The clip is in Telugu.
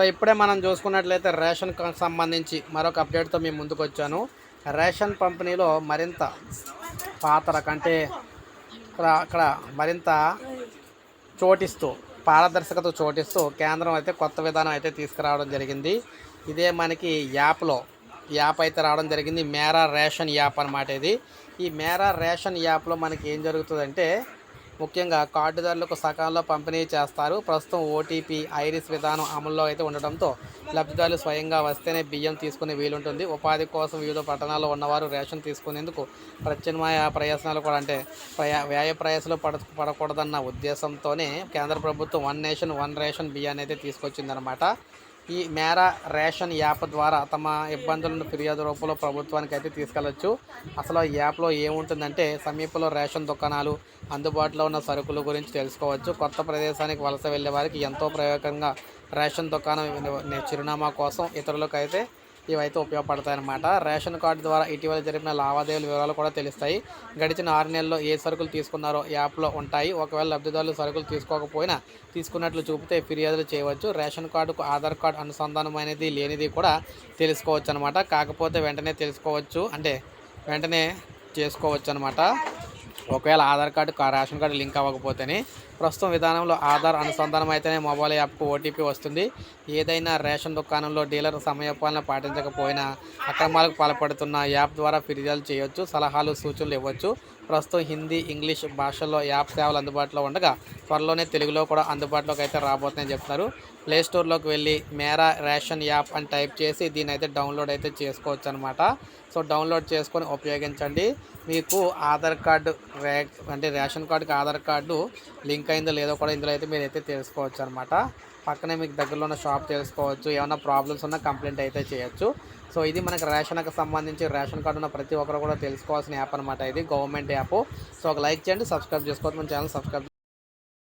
సో ఇప్పుడే మనం చూసుకున్నట్లయితే రేషన్ సంబంధించి మరొక అప్డేట్తో మేము ముందుకు వచ్చాను రేషన్ పంపిణీలో మరింత పాత్ర కంటే అక్కడ మరింత చోటిస్తూ పారదర్శకత చోటిస్తూ కేంద్రం అయితే కొత్త విధానం అయితే తీసుకురావడం జరిగింది. ఇదే మనకి యాప్లో యాప్ అయితే రావడం జరిగింది. మేరా రేషన్ యాప్ అన్నమాట ఇది. ఈ మేరా రేషన్ యాప్లో మనకి ఏం జరుగుతుందంటే ముఖ్యంగా కార్డుదారులకు సకాలంలో పంపిణీ చేస్తారు. ప్రస్తుతం ఓటీపీ ఐరిస్ విధానం అమల్లో అయితే ఉండడంతో లబ్ధిదారులు స్వయంగా వస్తేనే బియ్యం తీసుకునే వీలుంటుంది. ఉపాధి కోసం వివిధ పట్టణాల్లో ఉన్నవారు రేషన్ తీసుకునేందుకు ప్రత్యామ్నాయ ప్రయాసనాలు కూడా అంటే ప్రయా వ్యయ ప్రయాసాలు పడ పడకూడదన్న ఉద్దేశంతోనే కేంద్ర ప్రభుత్వం వన్ నేషన్ వన్ రేషన్ బియ్యాన్ని అయితే తీసుకొచ్చిందనమాట ఈ మేరా రేషన్ యాప్ ద్వారా తమ ఇబ్బందులను ఫిర్యాదు రూపంలో ప్రభుత్వానికి అయితే తీసుకెళ్ళొచ్చు అసలు ఈ యాప్లో ఏముంటుందంటే సమీపంలో రేషన్ దుకాణాలు అందుబాటులో ఉన్న సరుకుల గురించి తెలుసుకోవచ్చు. కొత్త ప్రదేశానికి వలస వెళ్ళే వారికి ఎంతో ప్రయోజనంగా రేషన్ దుకాణం చిరునామా కోసం ఇతరులకు అయితే ఇవైతే ఉపయోగపడతాయన్నమాట. రేషన్ కార్డు ద్వారా ఇటీవల జరిపిన లావాదేవీల వివరాలు కూడా తెలుస్తాయి. గడిచిన ఆరు నెలల్లో ఏ సరుకులు తీసుకున్నారో యాప్లో ఉంటాయి. ఒకవేళ లబ్ధిదారులు సరుకులు తీసుకోకపోయినా తీసుకున్నట్లు చూపితే ఫిర్యాదులు చేయవచ్చు. రేషన్ కార్డుకు ఆధార్ కార్డు అనుసంధానం అనేది లేనిది కూడా తెలుసుకోవచ్చు అనమాట కాకపోతే వెంటనే తెలుసుకోవచ్చు. అంటే వెంటనే చేసుకోవచ్చు అనమాట ఒకవేళ Aadhaar card ration card link అవ్వకపోతేనే ప్రస్తుతం విధానంలో ఆధార్ అనుసంధానం అయితేనే మొబైల్ యాప్కు ఓటీపీ వస్తుంది. ఏదైనా రేషన్ దుకాణంలో డీలర్ సమయపాలన పాటించకపోయినా అక్రమాలకు పాల్పడుతున్న యాప్ ద్వారా ఫిర్యాదు చేయొచ్చు సలహాలు సూచనలు ఇవ్వచ్చు. ప్రస్తుతం హిందీ ఇంగ్లీష్ భాషల్లో యాప్ సేవలు అందుబాటులో ఉండగా త్వరలోనే తెలుగులో కూడా అందుబాటులోకి అయితే రాబోతున్నాయని చెప్తున్నారు. ప్లే స్టోర్లోకి వెళ్ళి మేరా రేషన్ యాప్ అని టైప్ చేసి దీని అయితే డౌన్లోడ్ అయితే చేసుకోవచ్చు అనమాట సో డౌన్లోడ్ చేసుకొని ఉపయోగించండి. మీకు ఆధార్ కార్డు రే అంటే రేషన్ కార్డుకి ఆధార్ కార్డు లింక్ అయిందో లేదో కూడా ఇందులో అయితే మీరు అయితే తెలుసుకోవచ్చు అనమాట పక్కనే మీకు దగ్గరలో ఉన్న షాప్ తెలుసుకోవచ్చు ఏమైనా ప్రాబ్లమ్స్ ఉన్నా కంప్లైంట్ అయితే చేయొచ్చు. సో ఇది మనకి రేషన్కి సంబంధించి రేషన్ కార్డు ఉన్న ప్రతి ఒక్కరు కూడా తెలుసుకోవాల్సిన యాప్ అనమాట ఇది గవర్నమెంట్ యాప్. సో ఒక లైక్ చేయండి సబ్స్క్రైబ్ చేసుకోవచ్చు మన ఛానల్ సబ్స్క్రైబ్